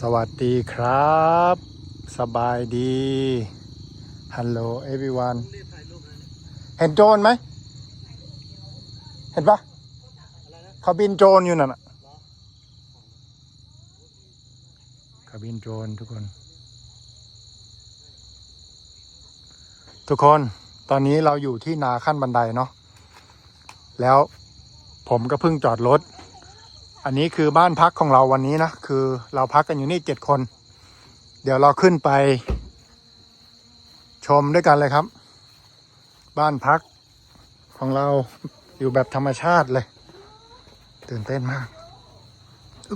สวัสดีครับ สบายดีฮัลโหล everyone เห็นโจรไหม เห็นปะเขาบินโจรอยู่นั่นน่ะเขาบินโจรทุกคน ทุกคนตอนนี้เราอยู่ที่นาขั้นบันไดเนาะแล้วผมก็เพิ่งจอดรถ อันนี้คือบ้านพักของเราวันนี้นะ คือเราพักกันอยู่นี่เจ็ดคน เดี๋ยวเราขึ้นไป ชมด้วยกันเลยครับ บ้านพักของเราอยู่แบบธรรมชาติเลย ตื่นเต้นมากอ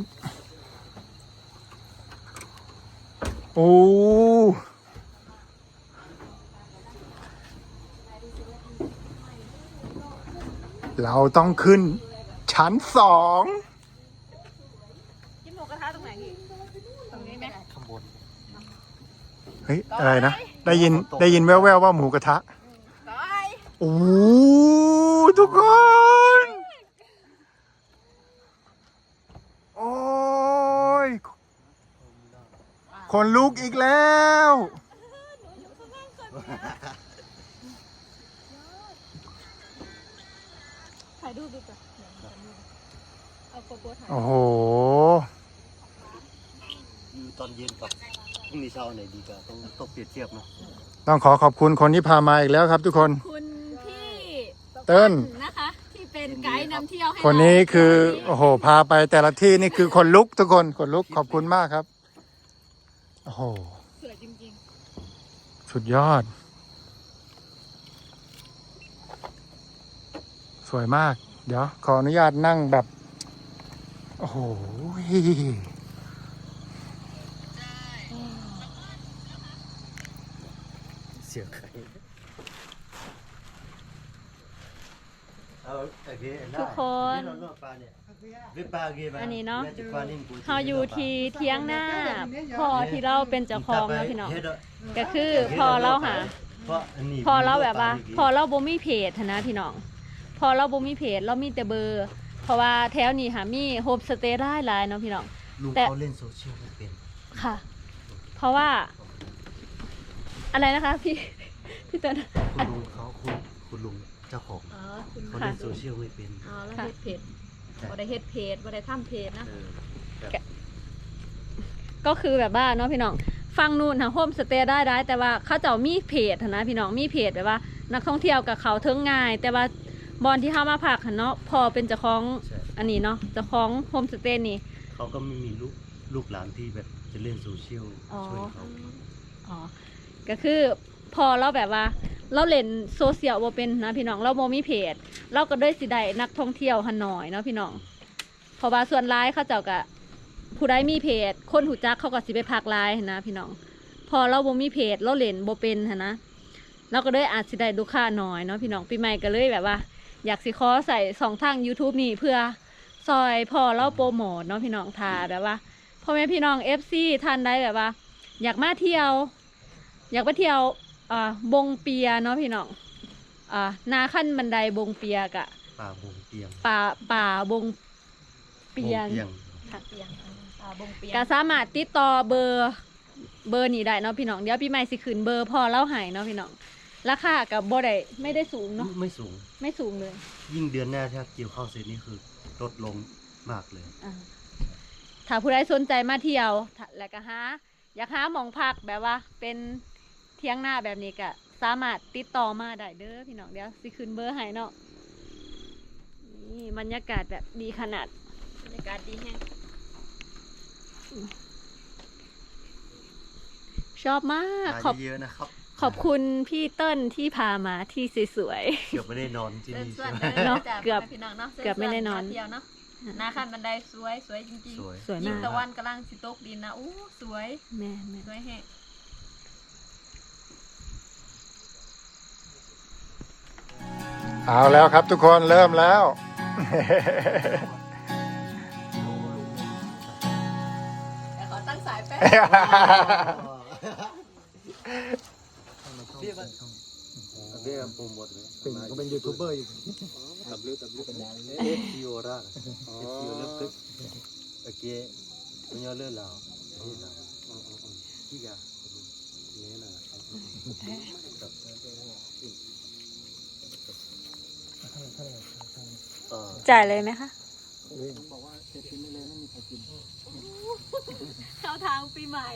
โอ้เราต้องขึ้นชั้นสอง กินหมูกระทะตรงไหนอีกตรงนี้ไหม ข้างบน เฮ้ยอะไรนะ ได้ยินได้ยินแว่วๆว่าหมูกระทะก้อยโอ้ทุกคน โอ้ยคนลุกอีกแล้วถ่ายรูปดีกว่าเอาโกโก้ถ่ายโอ้โหอยู่ ตอนเย็นกับพรุ่งนี้เช้าไหนดีกันต้องต้องเปรียบเทียบเนาะต้องขอขอบคุณคนที่พามาอีกแล้วครับ ทุกคน คุณพี่เติ้ลนะคะ ที่เป็นไกด์นำเที่ยวให้คนนี้เราคือโอ้โหพาไปแต่ละที่นี่คือคนลุกทุกคนคนลุกขอบคุณมากครับโอ้โหสวยจริงสุดยอด สวยมาก เดี๋ยว ขออนุญาตนั่งแบบ โอ้โห สียงใครเอาโอเคได้ทุกคน เรื่องปลาเนี่ยเรื่องปลาเกมอันนี้เนาะจะปลานิ่มกูๆเราอยู่ที่เที่ยงหน้าพอที่เราเป็นเจ้าของนะพี่น้อง ก็คือพอเราหา เพราะอันนี้พอเราแบบว่า พอเราบ่มีเพจหั้นนะพี่น้อง พอเราบ่มีเพจเรามีแต่เบอร์ เพราะว่าแถวนี้หามีโฮมสเตย์ได้หลายเนาะพี่น้องลุงแต่ เขาเล่นโซเชียลไม่เป็นค่ะ เพราะว่า อะไรนะคะพี่พี่ต้นคุณลุงเขาคุณคุณลุงเจ้าของอ๋อคุณเขาค่ะเล่นโซเชียลไม่เป็นอ๋อแล้วเฮ็ดเพจบ่ได้เฮ็ดเพจบ่ได้ทำเพจนะ เออก็คือแบบว่าเนาะพี่น้องฟังนู่นหาโฮมสเตย์ได้ได้แต่ว่าเขาเจ้ามีเพจหั้นนะพี่น้องมีเพจแบบว่า นักท่องเที่ยวกับเขาเทิงง่าย แต่ว่าบอลที่เข้ามาพักหั้นเนาะพอเป็นเจ้าของใช่อันนี้เนาะเจ้าของโฮมสเตย์นี่ เขาก็ไม่มีลูกลูกหลานที่แบบจะเล่นโซเชียลอ๋อ ช่วยเขาอ๋อ ก็คือพอเราแบบว่า เราเล่นโซเชียลบ่เป็นนะพี่น้องเราบ่มีเพจ เราก็ด้วยสิได้นักท่องเที่ยวหันหน่อยเนาะพี่น้องเพราะว่าส่วนร้ายเขาเจ้าก็ผู้ใดมีเพจ คนหูจักเขาก็สิไปพักไลน์นะพี่น้อง พอเราบ่มีเพจเราเล่นบ่เป็นหันะเราก็เลยอาจสิได้ลูกค้าน้อยเนาะพี่น้องปีใหม่ก็เลยแบบว่า อยากสิขอใส่สองทาง YouTube นี่เพื่อซอยพอเราโปรโมทเนาะพี่น้องทาแบบว่าพ่อแม่พี่น้อง FC ท่านใดแบบว่า อยากมาเที่ยว อยากไปเที่ยวอ่าบงเปียเนาะพี่น้องอ่านาขั้นบันไดบงเปียกะป่าบงเตียงป่าป่าบงเปียงบงเตียงค่ะเปียงป่าบงเปียงก็สามารถติดต่อเบอร์เบอร์นี้ได้เนาะพี่น้องเดี๋ยวพี่ใหม่สิขืนเบอร์พอเล่าใหายเนาะพี่น้องราคากับบ่ได้ไม่ได้สูงเนาะไม่สูง ไม่สูงเลย ยิ่งเดือนหน้าถ้าเกี่ยวข้าวเสร็จนี่คือลดลงมากเลย อ่าถ้าผู้ใดสนใจมาเที่ยวถ้าแล้วก็หาอยากหาหมองพักแบบว่าเป็น เที่ยงหน้าแบบนี้ก็สามารถติดต่อมาได้เด้อพี่น้องเดี๋ยวสิคืนเบอร์ให้เนาะนี่บรรยากาศแบบดีขนาดบรรยากาศดีแฮงชอบมากขอบเยอะๆนะครับ ขอบคุณพี่เติ้ลที่พามาที่สวยเกือบไม่ได้นอนที่นี่ส่วนใช่ไหมๆเนอะจากเกือบพี่น้องเนาะเกือบไม่ได้นอน เที่ยวเนาะหนาคันบันไดสวยสวยจริงสวย ๆสวยๆยิ่มางกตะวันกำลังสิตกดินนะอู้สวยแม่แม่สวยแฮะ เอาแล้วครับทุกคนเริ่มแล้ว แต่ขอตั้งสายแป๊บเบี้ยมันเบี้ยโปรโมทเลยปิ่งก็เป็นยูทูบเบอร์อยู่ตับลิ้วตับลิ้วเป็นเอฟซีโอราเอฟซีโอเลิฟคลิปโอเคคุณยอดเลือดเราที่ละที่ยาเนี่ยนะ จ่ายเลยไหมคะบอกว่าเสร็จกินได้เลยไม่มีใครกินเข้าทางปีใหม่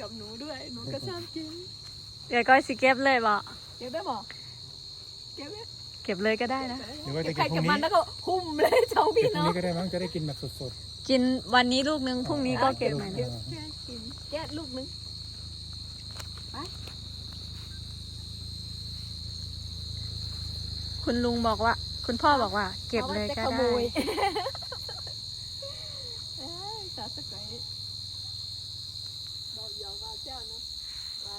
กับหนูด้วย หนูก็ชอบกิน เดี๋ยวก็สิเก็บเลยบ่เก็บได้บอกเก็บไหมเก็บเลยก็ได้นะหรือว่าจะใครกินพรุ่เก็บงมันนี้แล้วก็หุ้มเลยเจ้าพี่พรุ่งน้องนี้ก็ได้มั้งจะได้กินแบบสดกินวันนี้ลูกนึงพรุ่งนี้ก็เก็บใหม่ๆนะแค่กินแก้ลูกนึง คุณลุงบอกว่า คุณพ่อบอกว่า เก็บเลยก็พราะว่าจะขได้โมยเอ้ยสาวสกอยบอกยอมว่าเจ้าเนาะว่า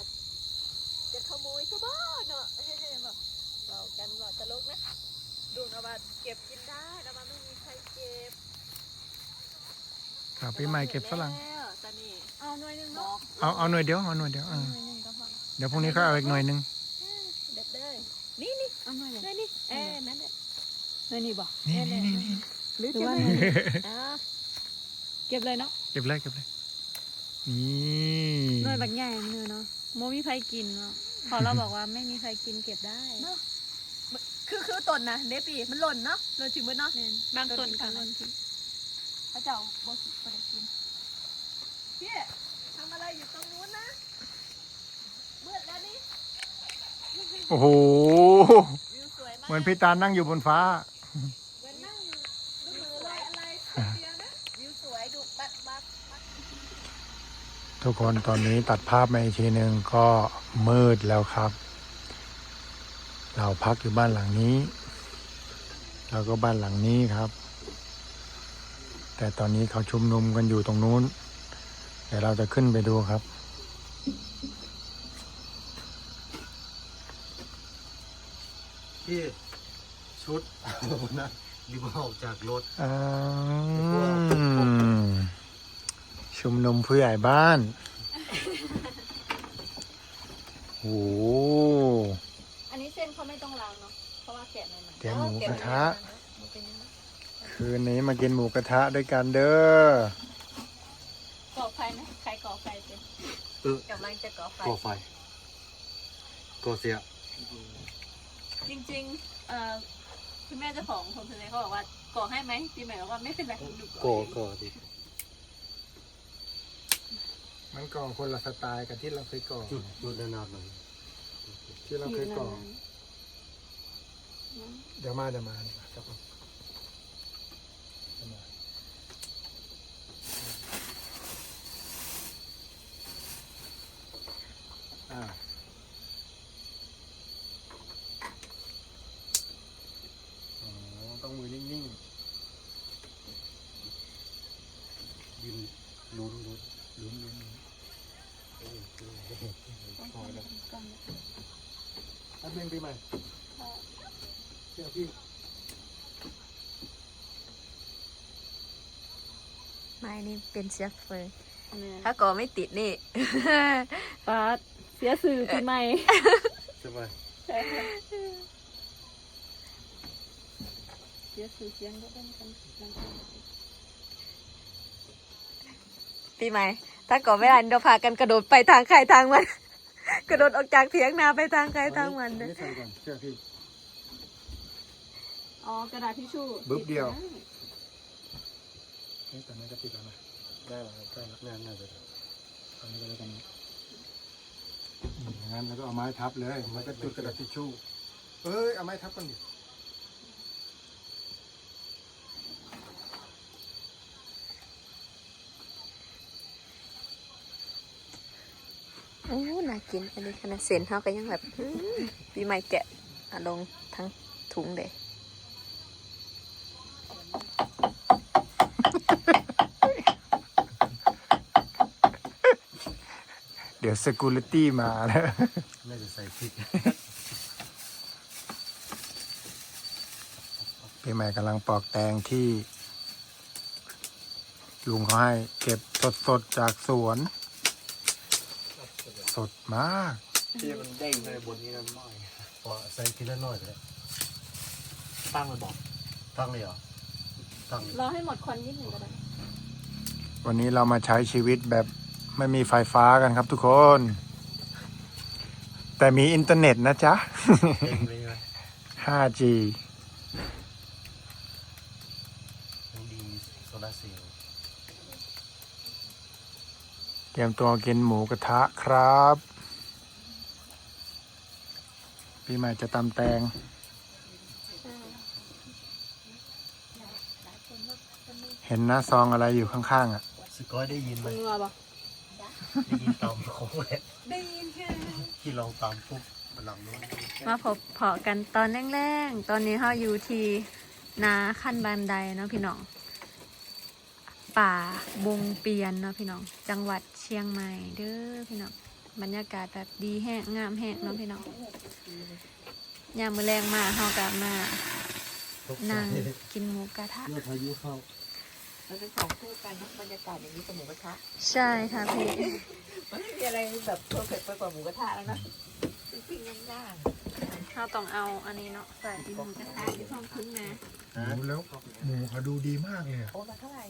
จะขโมยก็บ้าเนาะเฮ้ยๆบอกเรากันบอกตลกนะดูนะว่าเก็บกินได้แล้วมันไม่มีใครเก็บครับพี่ใหม่เก็บฝรั่งแล้วตอนนี้เอาหน่วยหนึงบเนาะอกเอาเอาหน่วยเดียวเอาหน่วยเดียวอ่าหน่วยหนึงก็พอเดี๋ยวพรุ่งนี้เขาเอาอีกหน่วยหนึงเด็ดเลยนี่นี่ เอาหน่วยหนึงนี่นี่เอ้นั่นแหละหน่วยนี้บ่นี่นี่นี่นี่หรือหรือจะว่าไม่อ่าเก็บเลยเนาะเก็บเลยเก็บเลยนี่หน่วยบักใหญ่เนื้อเนาะโมมีใครกินเนาะพอเราบอกว่าไม่มีใครกินเก็บได้คือคือต้นนะเดปีมันหล่นเนาะหล่นถึงมือเนาะแม่นบางต้นก็ค่ะหล่นทิ้งพระเจ้าบ่สิบ่ได้กินพี่ทำอะไรอยู่ตรงนู้นนะมืดแล้วนี่ โอ้โห วิวสวยมากเหมือนพี่ตาลนั่งอยู่บนฟ้า เหมือนนั่งดูมือลอยอะไรเดียวนะวิวสวยดูบัดบัดบัดทุกคนตอนนี้ตัดภาพมาอีกทีหนึ่งก็มืดแล้วครับ เราพักอยู่บ้านหลังนี้ แล้วก็บ้านหลังนี้ครับ แต่ตอนนี้เขาชุมนุมกันอยู่ตรงนู้น เดี๋ยวเราจะขึ้นไปดูครับ พี่ชุดนะรีบออกจากรถ อืมชุมนุมผู้ใหญ่บ้าน โอ้โหอันนี้เส้นเขาไม่ต้องล้างเนาะ เพราะว่าแกะใหม่แกงหมูกระทะๆมันเป็นยังไงคืนนี้มากินหมูกระทะด้วยกันเด้อ ก่อไฟไหมใครก่อไฟเป็นเออกำลังจะก่อไฟก่อไฟก่อเสีย จริงๆเอ่อคุณแม่เจ้าของผมทะเลเขาบอกว่าก่อให้ไหมปีใหม่บอกว่าไม่เป็นไรดูก่อก่อดิมันก่อคนละสไตล์กับที่เราเคยก่อจุดจุดนานๆหน่อยที่เราเคยก่อ เดี๋ยวมาเดี๋ยวมาเดี๋ยวมาครับผมเดี๋ยวมาอ่า อ๋อ ต้อง มือนิ่งยืนลุ้นลุ้นๆลุ้นลุ้นลุ้นพอแล้วแป๊บนึงปีใหม่เชื่อพี่ไม่นี่เป็นเชฟเลยถ้าถ้าก่อไม่ติดนี่ฟ้าเสียสื่อปีใหม่ใช่ไหม เสียสื่อเสียงก็เป็นกันปีใหม่ ถ้าก่อไม่ได้เราพากันกระโดดไปทางใครทางมัน กระโดดออกจากเถียงนาไปทางใครทางมันอันะใส่ก่อนเชื่อพี่อ๋อกระดาษทิชชู่บึ๊บเดียวเฮ้ยแต่น่าจะปิดแล้วนะได้แล้วได้แล้วน่าน่าจะตอนนี้ก็แล้วกันอืมอย่างนั้นแล้วก็เอาไม้ทับเลยแล้วก็จุดกระดาษทิชชู่เอ้ยเอาไม้ทับกันดิ อ้น่ากินอันนี้ขนาดเส้นเขาก็ยังแบบปีใหม่แกะอะลงทั้งถุงเด้เดี๋ยว security มาแล้วน่าจะใส่พริกพี่ใหม่กำลังปอกแตงที่ ลุงเขาให้เก็บสดๆจากสวน สดมากที่มันเด้งไปบนนี้นั่นหน่อยพอใส่ทีละหน่อยเลยตั้งเลยบอกตั้งเลยเหรอตั้งเลยรอให้หมดควันนิดหนึ่งก็ได้ วันนี้เรามาใช้ชีวิตแบบไม่มีไฟฟ้ากันครับทุกคน แต่มีอินเทอร์เน็ตนะจ๊ะเองเลยไหม 5G ยังดีมีโซลาร์เซลล์ เตรียมตัวกินหมูกระทะครับ ปีใหม่จะตำแตง เห็นหน้าซองอะไรอยู่ข้างๆ อะ สกอยได้ยินไหมมึงว่าบ่ได้ยินตามของแหละได้ยินค่ะที่ลองตามปุ๊บมันหลังนู้นมาพบเพาะกันตอนแรกๆ ตอนนี้เราอยู่ที่นาขั้นบันไดเนาะพี่น้อง ป่าบงเปียนเนาะพี่น้อง จังหวัดเชียงใหม่เด้อพี่น้อง บรรยากาศแบบดีแห้งงามแห้งเนาะพี่น้องยามมือแรงมาเฮากลับมานั่งกินหมูกระทะเมื่อพายุเข้ามันเป็นของคู่กันนะบรรยากาศอย่างนี้กับหมูกระทะใช่ค่ะพี่มันไม่มีอะไรแบบเพอร์เฟกต์ไปกว่าหมูกระทะแล้วนะปิ้งๆย่างเราต้องเอาอันนี้เนาะใส่หมูกระทะที่ท้องขึ้นมาหมูแล้วหมูเขาดูดีมากเลยๆโอ้มาเท่าไหร่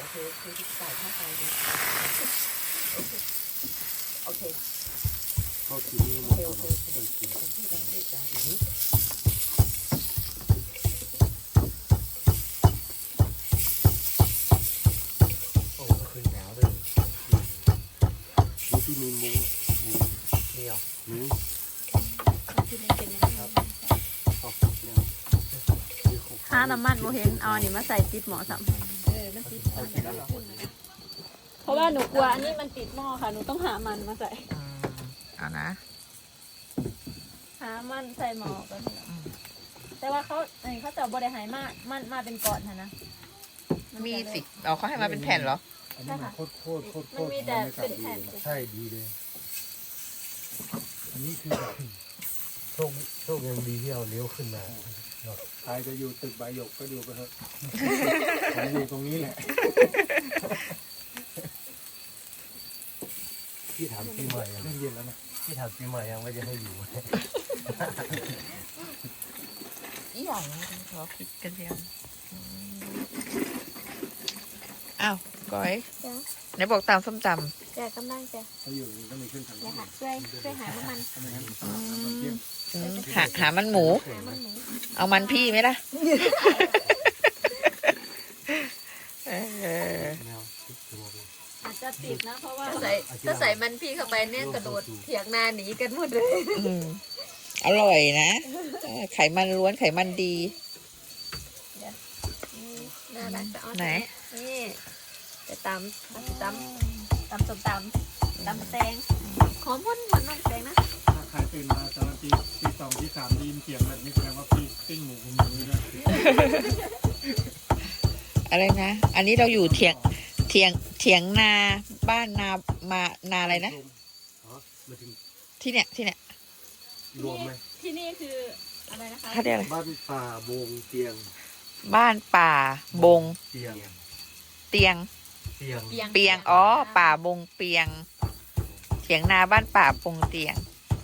โอเคคือจ่ายค่าไฟเลยโอเคโอเคเข้าที่นี่หมดก่อนเนาะเคยกิน ทั้งที่ทั้งที่จ้ะโอ้ก็คือหนาวเลยนี่ที่มีมุ้งมุ้งนี่เหรอมุ้งที่มันเป็นอย่างนี้อ๋อเนี่ยนี่ของถ้าน้ำมันโมเห็นเอาอันนี้มาใส่ติดหมอสัมเออ มันติดกันแล้วเหรอเพราะว่าหนูกลัวอันนี้มันติดหม้อค่ะ หนูต้องหามันมาใส่เอานะ หามันใส่หม้อกันแต่ว่าเขาอันนี้เขาจะบริหายมากมันมาเป็นก้อนค่ะนะมีสิเอาเขาให้มาเป็นแผ่นเหรอ อันนี้มันโคตรโคตรโคตรโคมันตรมีแต่เป็นแผ่นใช่ดีเลย อันนี้คือแบบโชคโชคยังดีที่เราเลี้ยวขึ้นมา ใครจะอยู่ตึกใบหยกก็อยู่ไปเถอะผมอยู่ตรงนี้แหละพี่ถามปีใหม่ยังเรื่องเย็นแล้วนะพี่ถามปีใหม่ยังว่าจะให้อยู่ไหมอีหยังขอคิดกันเดียวอ้าวก้อยจ้ะไหนบอกตามส้มตแกกำลังจะเขาอยู่ก็มีขึ้นทางเนี่ยค่ะช่วยช่วยหาน้ำมันทำไมงั้นำหาหามัน หมูหามันหมู เอามันพี่ไหมล่ะเออแมวคิดตัวเลยอาจจะติดนะเพราะว่าถ้าใส่ถ้าใส่มันพี่เข้าไปเนี่ยกระโดดเถียงนาหนีกันหมดเลยอืมอร่อยนะเออไขมันล้วนไขมันดีน่ารักจะเอาไหนนี่จะตำตำตำส้มตำตำแตงหอมหุ่นเหมือนน้ำแตงนะถ้าใครตื่นมาตอน ตีตีสองตีสามได้ยินเสียงแบบนี้แสดงว่าพี่ปิ้งหมูของหมูนี่ด้วยอะไรนะ อันนี้เราอยู่เถียงเถียงเถียงนาบ้านนามานาอะไรนะ อ๋อมาถึงที่เนี่ยที่เนี่ยรวมไหมที่นี่คืออะไรนะคะเขาเรียกอะไรบ้านป่าโบงเตียงบ้านป่าบงเตียงเตียง เตียง เปียงอ๋อ ป่าบงเปียง เถียงนาบ้านป่าบงเตียง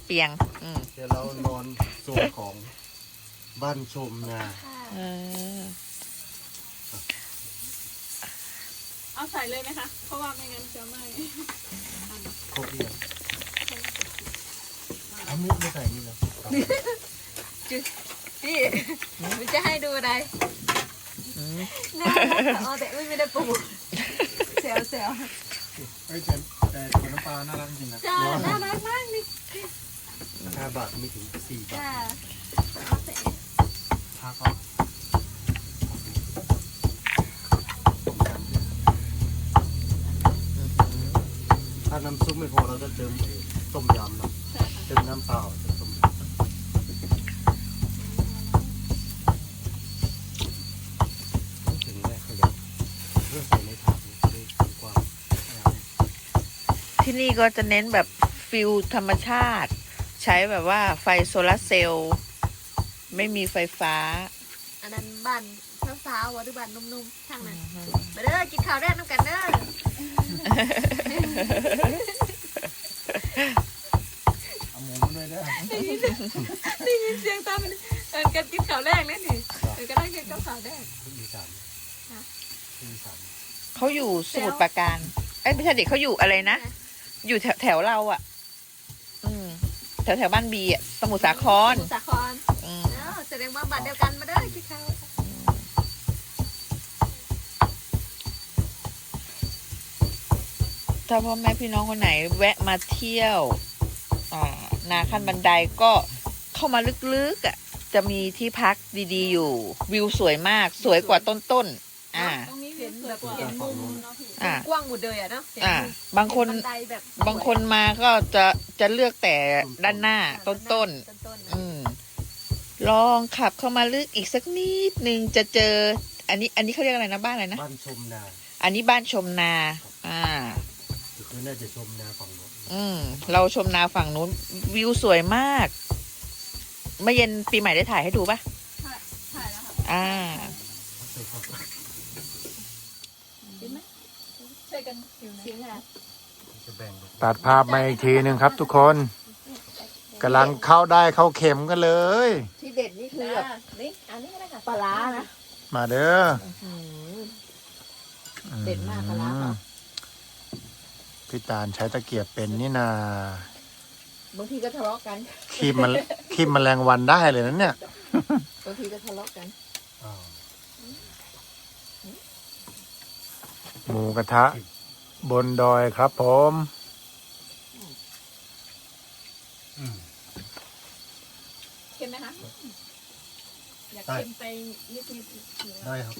เปียง อืมเดี๋ยวเรานอนโซนของบ้านชมนาเออ เอาใส่เลยไหมคะ เพราะว่าไม่งั้นจะไหม่ครบเรียงเอามีดไม่ใส่นี่นะพี่มันจะให้ดูอะไรอืม น่ารักอ๋อแต่ไม่ได้ปลูกเซลเซลเอ้ยแต่แต่ตัวน้ำปลาน่ารักจริงนะ จ้าน่ารักมากนี่ ห้าบาทไม่ถึงสี่บาทจ้าพักเอาถ้าน้ำซุปไม่พอเราจะเติมไอ้ต้มยำเนาะเติมน้ำเปล่าจะต้มยำต้องถึงแม่ขยับเพื่อใส่ในถาดจะได้กว้างที่นี่ก็จะเน้นแบบฟิลธรรมชาติ ใช้แบบว่าไฟโซลาร์เซลล์ไม่มีไฟฟ้า อันนั้นบ้านสาวๆวะหรือบ้านนุ่มๆทางนั้นไปเด้อกินข้าวแรกน้ำกันเด้อเอาหมูมาด้วยได้ได้ยินเสียงตามมันเอินกันกินข้าวแรกแล้วนี่เอินก็ได้กินข้าวแรกทุกอีสานคที่สามเขาอยู่สมุทรปราการเอ้ยไม่ใช่เด็กเขาอยู่อะไรนะ อยู่แถวแถวเราอะอืม แถวแถวบ้านบีอะสมุทรสาครสมุทรสาครอืม เอ้าแสดงว่าบัตรเดียวกันมาเด้อคิดเขาถ้าพ่อแม่พี่น้องคนไหนแวะมาเที่ยวอ่านาขั้นบันไดก็เข้ามาลึกๆอะจะมีที่พักดีๆอยู่ วิวสวยมากสวยกว่าต้นๆอ่า ตรงนี้เห็นแบบเห็นมุมเนาะพี่ อ่า กว้างหมดเลยอะเนาะอ่า บางคนบันไดแบบบางคนมาก็จะจะเลือกแต่ด้านหน้าต้นๆต้นๆอืม ลองขับเข้ามาลึกอีกสักนิดนึงจะเจอ อันนี้ อันนี้เขาเรียกอะไรนะบ้านอะไรนะบ้านชมนาอันนี้บ้านชมนา อ่า คือน่าจะชมนาฝั่งโน้นอืม เราชมนาฝั่งนู้น วิวสวยมาก เมื่อเย็นปีใหม่ได้ถ่ายให้ดูปะใช่แล้วค่ะอ่า ไปเข้าไป กินไหมช่วย กันชิวนะจริงค่ะจะแบ่งกันตัดภาพมาอีกทีหนึ่งครับทุกคนกำลังเข้าได้เข้าเข็มกันเลย ที่เด็ดนี่คือแบบนี่อันนี้ก็ได้ค่ะปลาร้านะมาเด้อเด็ดมากปลาร้าเปล่าพี่ตาลใช้ตะเกียบเป็นนี่นาบางทีก็ทะเลาะกันคีบมันคีบแมลงวันได้เลยนะเนี่ยบางทีก็ทะเลาะกันอ้าวหมูกระทะ บนดอยครับผมอืมเค็มไหมคะอยากได้เค็มไปนิดนิดๆได้ครับ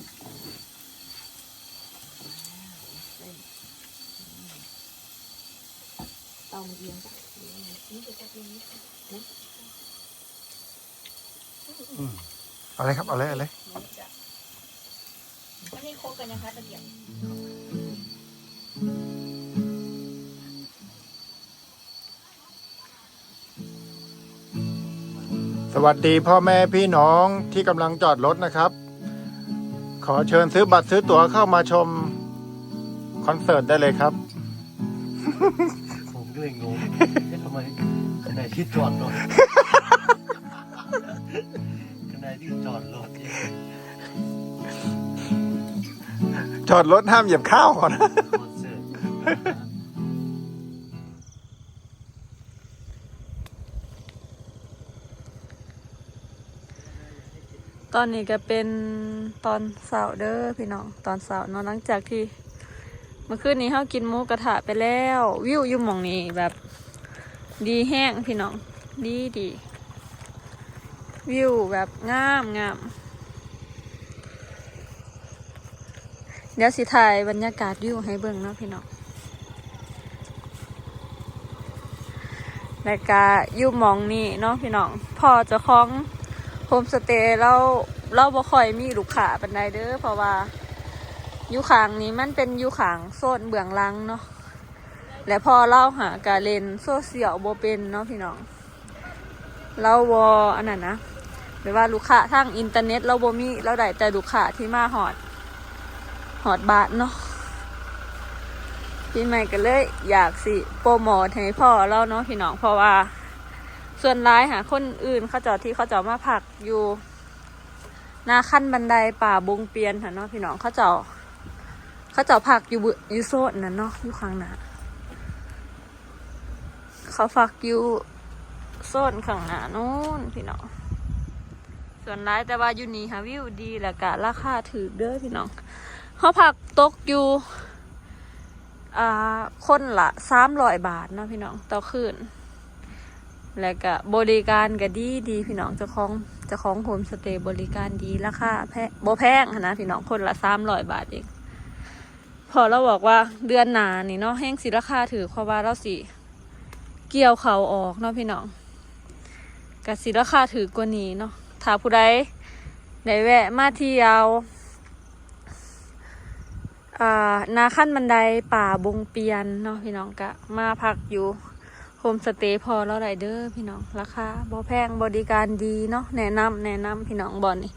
เตามันเอียงอืมเอาเลยครับเอาเลยเอาเลยไม่ให้โคกกันนะคะตะเกียบ สวัสดีพ่อแม่พี่น้องที่กำลังจอดรถนะครับ ขอเชิญซื้อบัตรซื้อตั๋วเข้ามาชมคอนเสิร์ตได้เลยครับ ผมก็เลยงงเอ๊ะทำไมขณะที่จอดรถขณะที่จอดรถเอ๊ะจอดรถห้ามเหยียบข้าวก่อนนะคอนเสิร์ ตอนนี้ก็เป็นตอนเสาร์เด้อพี่น้องตอนเสาร์เนาะหลังจากที่เมื่อคืนนี้เขากินหมูกระทะไปแล้ว วิวอยู่มองนี้แบบ ดีแห้งพี่น้อง ดีดีวิวแบบงามงามเดี๋ยวสิถ่ายบรรยากาศวิวให้เบิ่งเนาะพี่น้อง แล้วก็อยู่มองนี้เนาะพี่น้องพอจะคล้องโฮมสเตย์เราเราบ่ค่อยมีลูกค้าปันใดเด้อเพราะว่าอยู่ขางนี้มันเป็นอยู่ขางโซนเบื้องลังเนาะและพอเล่าหาการเล่นโซเชียลโบเป็นเนาะพี่น้องเราวออันนั้นนะหรือว่าลูกค้าทางอินเทอร์เน็ตเราบ่มีเราได้แต่ลูกค้าที่มาหอดหอดบาทเนาะ พี่ใหม่ก็เลย อยากสิโปรโมทให้พ่อเราเนาะพี่น้องเพราะว่า ส่วนร้ายหาคนอื่นเขาจอดที่เขาจอดมาผักอยู่หน้าขั้นบันไดป่าบงเปียนค่ะเนาะพี่น้องเขาจาะเขาจ้าผักอยู่บุอยู่โซนนั่นเนาะอยู่ข้างหน้าเขาฝักอยู่โซนข้างหน้านู้นพี่น้องส่วนร้ายแต่ว่าอยู่นี่ฮะวิวดีและกะราคาถือเด้อพี่น้องเขาผักตกอยู่ อ่าคนละสามร้อยบาทเนาะพี่น้องต่อคืน และก็บริการก็ดีดีพี่น้องเจ้าของเจ้าของโฮมสเตย์บริการดีราคาแพงบ่แพงนะพี่น้องคนละสามร้อยบาทเองพอเราบอกว่าเดือนหนานี่เนาะแห้งสิราคาถือเพราะว่าเราสิเกี่ยวเขาออกเนาะพี่น้องกับสิราคาถือกว่านี้เนาะถ้าผู้ใดได้แวะมาเที่ยวอ่า นาขั้นบันไดป่าบงเปียนเนาะพี่น้องกะ มาพักอยู่โฮมสเตย์พอเราได้เด้อพี่น้องราคาบ่แพงบริการดีเนาะแนะนำแนะนำพี่น้องบอลนี่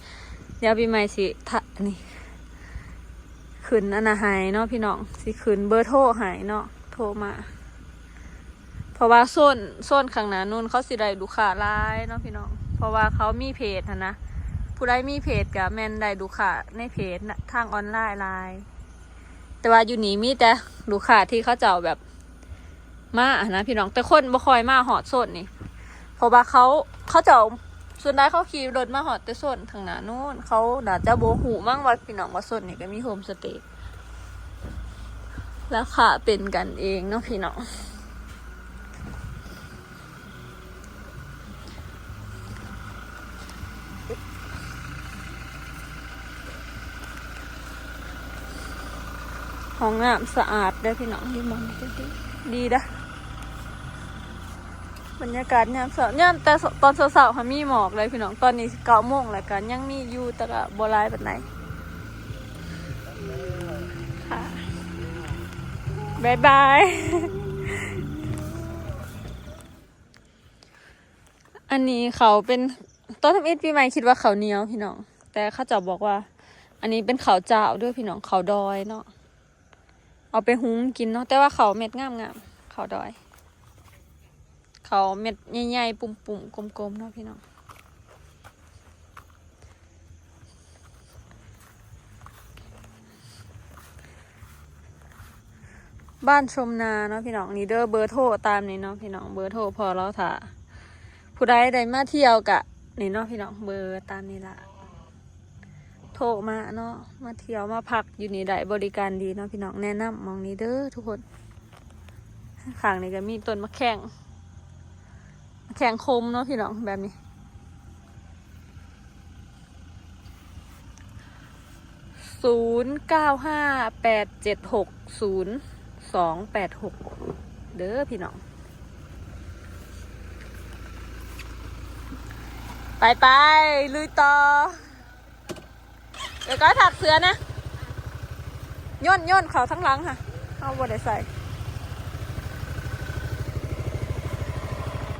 เดี๋ยวพี่ใหม่สิทะนี่ขึ้นอนนะหายเนาะพี่น้องสิขึ้นเบอร์โทรหายเนาะโทรมา เพราะว่าโซนโซนข้างหน้านู่นเขาสิได้ลูกค้าลายเนาะพี่น้อง เพราะว่าเขามีเพจนะนะผู้ใดมีเพจกับแมนได้ดูค่ะในเพจทางออนไลน์ไลน์ แต่ว่าอยู่นี่มีแต่ดูค่ะที่เขาเจ้าแบบมาอะนะพี่น้องแต่คนบ่คอยมาหอดโซนนี่เพราะว่าเขาเขาเจ้าส่วนได้เขาขี่รถมาหอดแต่โซนทางหน้านู้นเขาน่าจะโบหูมั่งว่าพี่น้องว่าโซนนี่ก็มีโฮมสเตย์แล้วค่ะเป็นกันเองเนาะพี่น้อง ห้องน้ำสะอาดได้พี่น้องที่มองดีดีนะบรรยากาศยามเสาร์ยามแต่ตอนเสาร์ๆค่ะมีหมอกเลยพี่น้องตอนนี้เก้าโมงแล้วกันยังมีอยู่แต่ก็บหลายแบบไหนค่ะบายบายอันนี้เขาเป็นตอนทำอิฐปีใหม่คิดว่าเขาเนียวพี่น้อง แต่เข้าจะบอกว่า อันนี้เป็นเขาเจ้าด้วยพี่น้องเขาดอยเนาะ เอาไปหุงกินเนาะแต่ว่าเขาเม็ดงามงามเขาดอย เขาเม็ดใหญ่ๆปุ่มๆกลมๆเนาะพี่น้องบ้านชมนาเนาะพี่น้องนี่เด้อเบอร์โทรตามนี่เนาะพี่น้องเบอร์โทรพอเราถ่าผู้ใดใดมาเที่ยวกะนี่เนาะพี่น้องเบอร์ตามนี่ละ โทรมาเนาะมาเที่ยวมาพักอยู่นี่ได้บริการดีเนาะพี่น้องแนะนำมองนี้เด้อทุกคนข้างนี้ก็มีต้นมะแข่งมะแข่งคมเนาะพี่น้องแบบนี้ศูนย์เก้าห้าแปดเจ็ดหกศูนย์สองแปดหกเด้อพี่น้อง ไปไปลุยต่อ เดี๋ยวก็ถักเสือนะย่นย่นเขาทั้งหลังค่ะ เอาบดได้ใส่